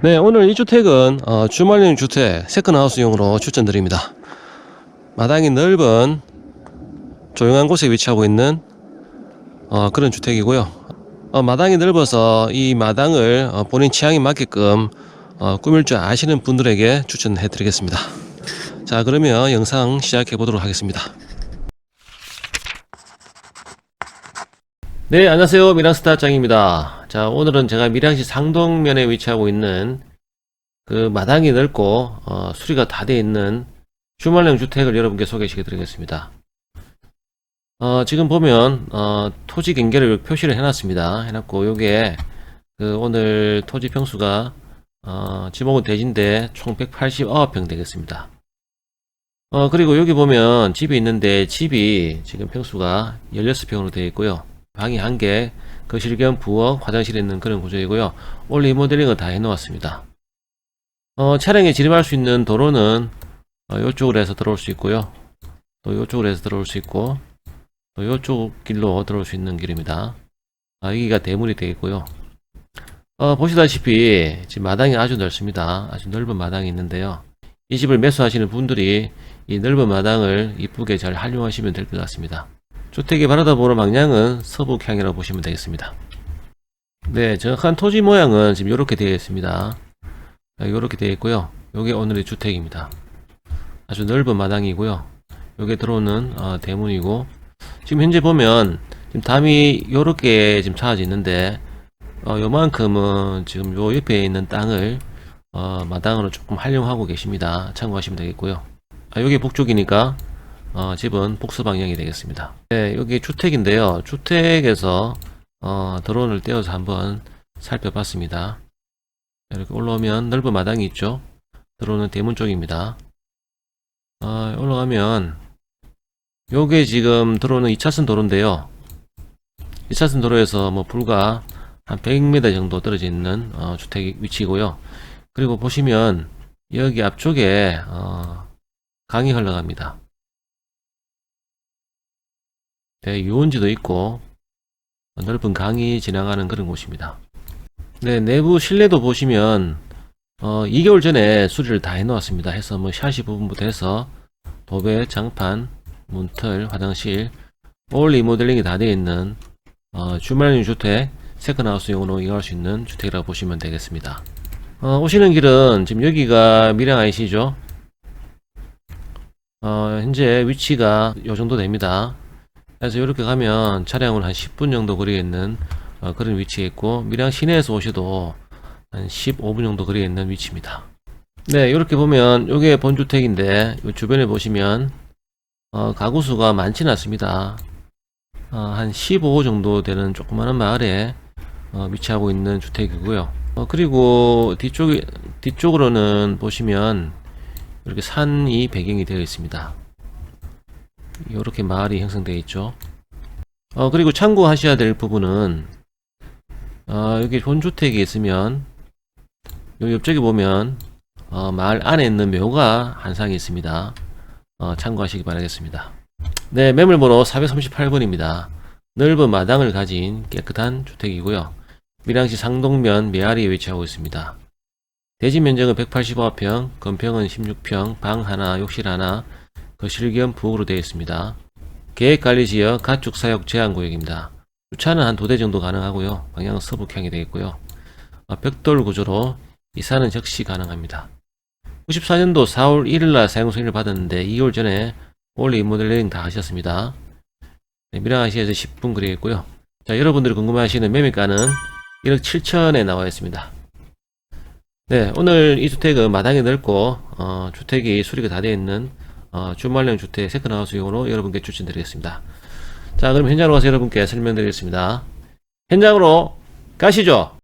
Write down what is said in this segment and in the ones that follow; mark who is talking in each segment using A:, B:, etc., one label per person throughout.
A: 네, 오늘 이 주택은 어, 주말용 주택 세컨하우스용으로 추천드립니다. 마당이 넓은 조용한 곳에 위치하고 있는 어, 그런 주택이고요. 어, 마당이 넓어서 이 마당을 어, 본인 취향에 맞게끔 어, 꾸밀 줄 아시는 분들에게 추천해 드리겠습니다. 자, 그러면 영상 시작해 보도록 하겠습니다. 네, 안녕하세요. 미랑스타 짱입니다. 자, 오늘은 제가 밀양시 상동면에 위치하고 있는 그 마당이 넓고, 어, 수리가 다 되어 있는 주말용 주택을 여러분께 소개시켜 드리겠습니다. 어, 지금 보면, 어, 토지 경계를 표시를 해놨습니다. 해놨고, 요게, 그, 오늘 토지 평수가, 어, 지목은 대진데 총 189평 되겠습니다. 어, 그리고 여기 보면 집이 있는데 집이 지금 평수가 16평으로 되어 있고요. 방이 한 개, 거실 겸 부엌, 화장실이 있는 그런 구조이고요. 올 리모델링을 다 해놓았습니다. 어, 차량에 진입할 수 있는 도로는 어, 이쪽으로 해서 들어올 수 있고요. 또 이쪽으로 해서 들어올 수 있고, 또 이쪽 길로 들어올 수 있는 길입니다. 아, 여기가 대문이 되겠고요. 어, 보시다시피 지금 마당이 아주 넓습니다. 아주 넓은 마당이 있는데요. 이 집을 매수하시는 분들이 이 넓은 마당을 이쁘게 잘 활용하시면 될 것 같습니다. 주택이 바라다 보는 방향은 서북향이라고 보시면 되겠습니다. 네, 정확한 토지 모양은 지금 이렇게 되어 있습니다. 이렇게 되어 있고요. 요게 오늘의 주택입니다. 아주 넓은 마당이고요. 요게 들어오는 어, 대문이고 지금 현재 보면 지금 담이 요렇게 지금 차아져 있는데 어, 요만큼은 지금 요 옆에 있는 땅을 어, 마당으로 조금 활용하고 계십니다. 참고하시면 되겠고요. 아, 요게 북쪽이니까 어, 집은 복수 방향이 되겠습니다. 네, 여기 주택인데요. 주택에서 어, 드론을 떼어서 한번 살펴봤습니다. 이렇게 올라오면 넓은 마당이 있죠. 드론은 대문 쪽입니다. 어, 올라가면 요게 지금 들어오는 2차선 도로인데요. 2차선 도로에서 뭐 불과 한 100m 정도 떨어져 있는 어, 주택 위치고요. 그리고 보시면 여기 앞쪽에 어, 강이 흘러갑니다. 네, 유원지도 있고 넓은 강이 지나가는 그런 곳입니다. 네, 내부 실내도 보시면 어, 2개월 전에 수리를 다 해놓았습니다. 해서 뭐 샤시 부분부터 해서 도배, 장판, 문틀, 화장실, 올 리모델링이 다 되어 있는 어, 주말용 주택, 세컨하우스용으로 이용할 수 있는 주택이라고 보시면 되겠습니다. 어, 오시는 길은 지금 여기가 밀양 IC죠. 어, 현재 위치가 요 정도 됩니다. 그래서 이렇게 가면 차량은 한 10분 정도 거리에 있는 어, 그런 위치에 있고 밀양 시내에서 오셔도 한 15분 정도 거리에 있는 위치입니다. 네, 이렇게 보면 이게 본주택인데 이 주변에 보시면 어, 가구 수가 많지는 않습니다. 어, 한 15호 정도 되는 조그마한 마을에 어, 위치하고 있는 주택이고요. 어, 그리고 뒤쪽 뒤쪽으로는 보시면 이렇게 산이 배경이 되어 있습니다. 이렇게 마을이 형성되어 있죠. 어, 그리고 참고하셔야 될 부분은, 어, 여기 본주택이 있으면, 요 옆쪽에 보면, 어, 마을 안에 있는 묘가 한 상이 있습니다. 어, 참고하시기 바라겠습니다. 네, 매물번호 438번입니다. 넓은 마당을 가진 깨끗한 주택이고요. 밀양시 상동면 메아리에 위치하고 있습니다. 대지 면적은 185평, 건평은 16평, 방 하나, 욕실 하나, 거실 겸 부엌으로 되어 있습니다. 계획관리지역 가축 사육 제한 구역입니다. 주차는 한 두 대 정도 가능하고요. 방향은 서북향이 되겠고요. 어, 벽돌 구조로 이사는 즉시 가능합니다. 94년도 4월 1일날 사용 승인을 받았는데 2개월 전에 올 리 모델링 다 하셨습니다. 네, 밀양아시에서 10분 거리겠고요. 자, 여러분들이 궁금해하시는 매매가는 1억 7천에 나와 있습니다. 네, 오늘 이 주택은 마당이 넓고 어, 주택이 수리가 다 되어 있는 어, 주말용 주택 세컨하우스용으로 여러분께 추천드리겠습니다. 자, 그럼 현장으로 가서 여러분께 설명드리겠습니다. 현장으로 가시죠.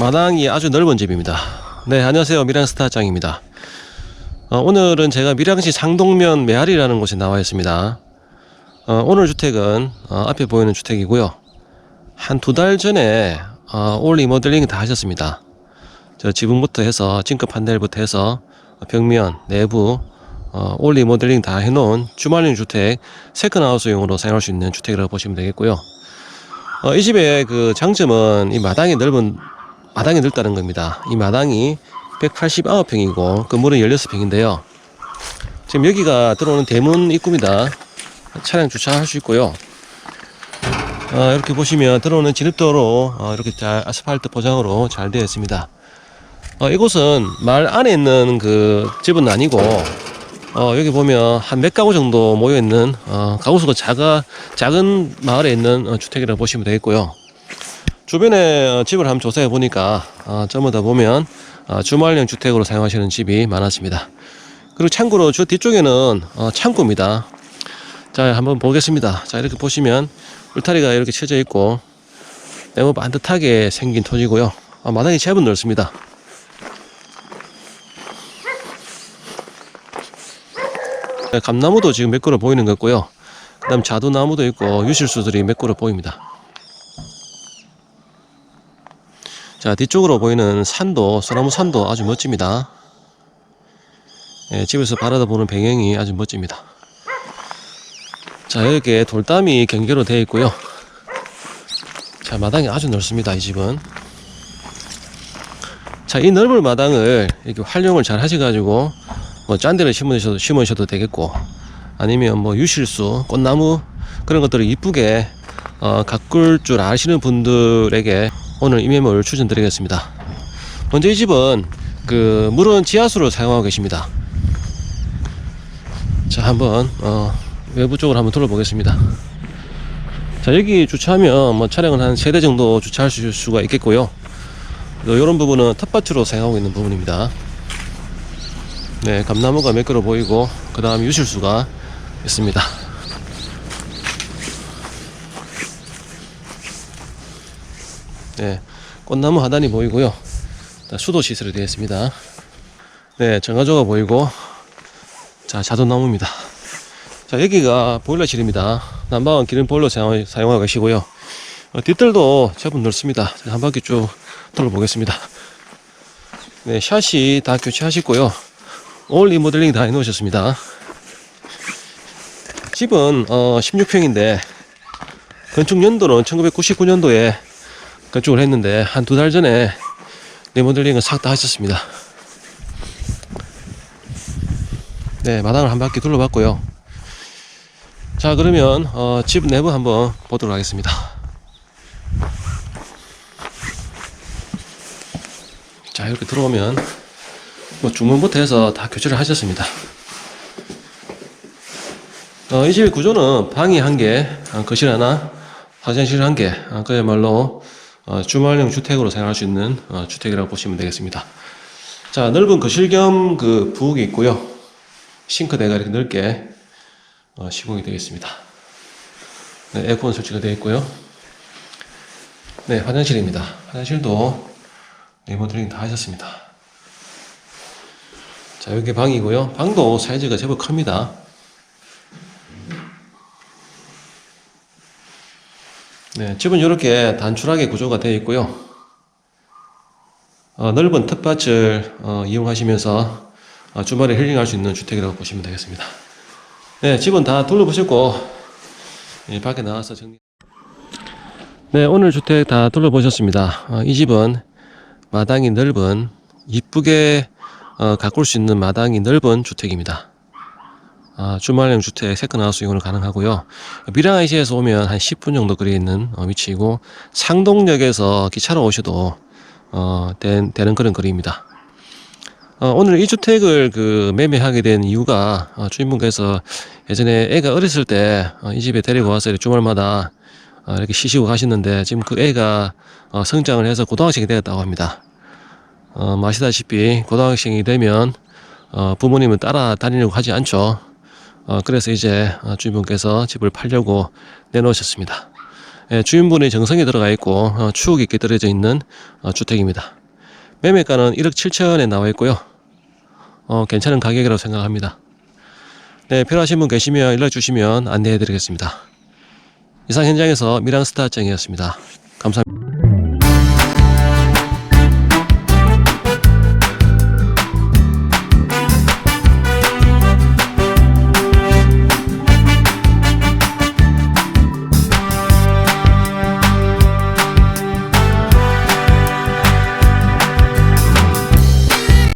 A: 마당이 아주 넓은 집입니다. 네, 안녕하세요. 미랑스타장입니다. 어, 오늘은 제가 밀양시 상동면 메아리라는 곳에 나와 있습니다. 어, 오늘 주택은 어, 앞에 보이는 주택이고요. 한 두 달 전에 어, 올 리모델링 다 하셨습니다. 저 지붕부터 해서 징크 판넬부터 해서 벽면, 내부 어, 올 리모델링 다 해놓은 주말용 주택 세컨하우스용으로 사용할 수 있는 주택이라고 보시면 되겠고요. 어, 이 집의 그 장점은 이 마당이 넓은 마당이 넓다는 겁니다. 이 마당이 189평이고 건물은 16평인데요. 지금 여기가 들어오는 대문 입구입니다. 차량 주차할 수 있고요. 어, 이렇게 보시면 들어오는 진입도로 어, 이렇게 잘 아스팔트 포장으로 잘 되어 있습니다. 어, 이곳은 마을 안에 있는 그 집은 아니고 어, 여기 보면 한 몇 가구 정도 모여 있는 어, 가구 수가 작아 작은 마을에 있는 어, 주택이라고 보시면 되겠고요. 주변에 어, 집을 한번 조사해 보니까 어, 전부 다 보면 어, 주말용 주택으로 사용하시는 집이 많았습니다. 그리고 참고로 저 뒤쪽에는 어, 창고입니다. 자 한번 보겠습니다. 자 이렇게 보시면 울타리가 이렇게 쳐져 있고 네모 반듯하게 생긴 토지고요. 아, 마당이 제법 넓습니다. 네, 감나무도 지금 몇 그루 보이는 것 같고요. 그 다음 자두나무도 있고 유실수들이 몇 그루 보입니다. 자 뒤쪽으로 보이는 산도 소나무 산도 아주 멋집니다. 예, 집에서 바라다 보는 배경이 아주 멋집니다. 자 이렇게 돌담이 경계로 되어 있고요. 자 마당이 아주 넓습니다. 이 집은. 자이 넓은 마당을 이렇게 활용을 잘 하셔 가지고 뭐 짠데를 심으셔도 심으셔도 되겠고 아니면 뭐 유실수 꽃나무 그런 것들을 이쁘게 어, 가꿀 줄 아시는 분들에게 오늘 이 매물 추천드리겠습니다. 먼저 이 집은 그 물은 지하수를 사용하고 계십니다. 자 한번 어, 외부 쪽으로 한번 둘러보겠습니다. 자 여기 주차하면 뭐 차량은 한세대 정도 주차할 수- 수가 있겠고요. 이런 부분은 텃밭으로 사용하고 있는 부분입니다. 네, 감나무가 몇 그루 보이고 그 다음 유실수가 있습니다. 네, 꽃나무 하단이 보이고요. 자, 수도 시설이 되어 있습니다. 네, 정화조가 보이고 자 자두나무입니다. 자 여기가 보일러실입니다. 난방은 기름 보일러 사용, 사용하고 계시고요. 어, 뒷뜰도 제법 넓습니다. 자, 한 바퀴 쭉 돌아보겠습니다. 네, 샷이 다 교체하셨고요. 올 리모델링 다 해놓으셨습니다. 집은 어, 16평인데 건축 연도는 1999년도에 건축을 했는데 한 두 달 전에 리모델링을 싹다 하셨습니다. 네, 마당을 한 바퀴 둘러봤고요. 자, 그러면 어, 집 내부 한번 보도록 하겠습니다. 자, 이렇게 들어오면 뭐 중문부터 해서 다 교체를 하셨습니다. 어, 이 집의 구조는 방이 한 개, 어, 거실 하나, 화장실 한 개, 어, 그야말로 어, 주말용 주택으로 사용할 수 있는 어, 주택이라고 보시면 되겠습니다. 자, 넓은 거실 겸 그 부엌이 있고요. 싱크대가 이렇게 넓게 어, 시공이 되어 있습니다. 네, 에어컨 설치가 되어 있고요. 네, 화장실입니다. 화장실도 리모델링 다 하셨습니다. 자, 여기 방이고요. 방도 사이즈가 제법 큽니다. 네, 집은 이렇게 단출하게 구조가 되어 있고요. 어, 넓은 텃밭을 어, 이용하시면서 어, 주말에 힐링할 수 있는 주택이라고 보시면 되겠습니다. 네, 집은 다 둘러보셨고 예, 밖에 나와서 정리. 네, 오늘 주택 다 둘러보셨습니다. 어, 이 집은 마당이 넓은 이쁘게 어, 가꿀 수 있는 마당이 넓은 주택입니다. 아, 주말형 주택 세컨하우스 이용을 가능하고요. 미랑IC에서 오면 한 10분 정도 거리에 있는 어, 위치이고 상동역에서 기차로 오셔도 어, 된, 되는 그런 거리입니다. 어, 오늘 이 주택을 그 매매하게 된 이유가 어, 주인분께서 예전에 애가 어렸을 때이 집에 데리고 와서 주말마다 어, 이렇게 쉬시고 가셨는데 지금 그 애가 어, 성장을 해서 고등학생이 되었다고 합니다. 어, 뭐 아시다시피 고등학생이 되면 어, 부모님은 따라다니려고 하지 않죠. 어, 그래서 이제 어, 주인분께서 집을 팔려고 내놓으셨습니다. 예, 주인분의 정성이 들어가 있고 어, 추억이 있게 떨어져 있는 어, 주택입니다. 매매가는 1억 7천에 나와 있고요. 어, 괜찮은 가격이라고 생각합니다. 네, 필요하신 분 계시면 연락 주시면 안내해 드리겠습니다. 이상 현장에서 미랑스타장이었습니다. 감사합니다.